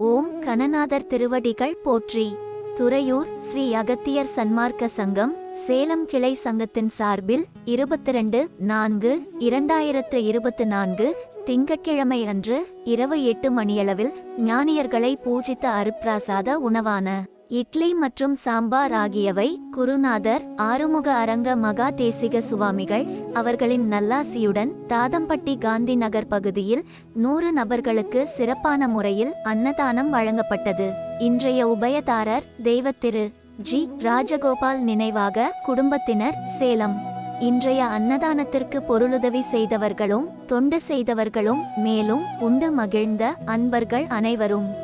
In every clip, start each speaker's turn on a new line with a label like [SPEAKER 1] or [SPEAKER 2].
[SPEAKER 1] ஓம் கணநாதர் திருவடிகள் போற்றி. துறையூர் ஸ்ரீ அகத்தியர் சன்மார்க்க சங்கம் சேலம் கிளை சங்கத்தின் சார்பில் இருபத்திரண்டு நான்கு இரண்டாயிரத்து இருபத்து நான்கு திங்கட்கிழமை அன்று இரவு எட்டு மணியளவில் ஞானியர்களை பூஜித்த அருப்பிராசாத உணவான இட்லி மற்றும் சாம்பார் ஆகியவை குருநாதர் ஆறுமுக அரங்க மகா தேசிக சுவாமிகள் அவர்களின் நல்லாசியுடன் தாதம்பட்டி காந்தி நகர் பகுதியில் நூறு நபர்களுக்கு சிறப்பான முறையில் அன்னதானம் வழங்கப்பட்டது. இன்றைய உபயதாரர் தெய்வத்திரு ஜி. ராஜகோபால் நினைவாக குடும்பத்தினர் சேலம். இன்றைய அன்னதானத்திற்கு பொருளுதவி செய்தவர்களும் தொண்டு செய்தவர்களும் மேலும் உண்டு மகிழ்ந்த அன்பர்கள் அனைவரும்.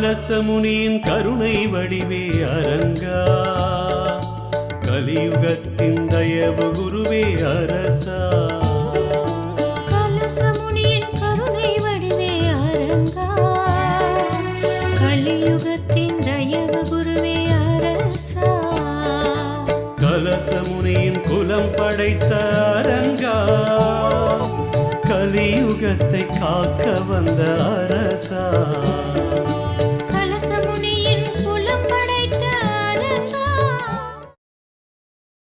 [SPEAKER 2] கலசமுனியின் கருணை வடிவே அரங்கா. கலியுகத்தின் தயவு குருவே அரசா.
[SPEAKER 3] கலசமுனியின்
[SPEAKER 2] குலம் படைத்த அரங்கா. கலியுகத்தை காக்க வந்த அரசா.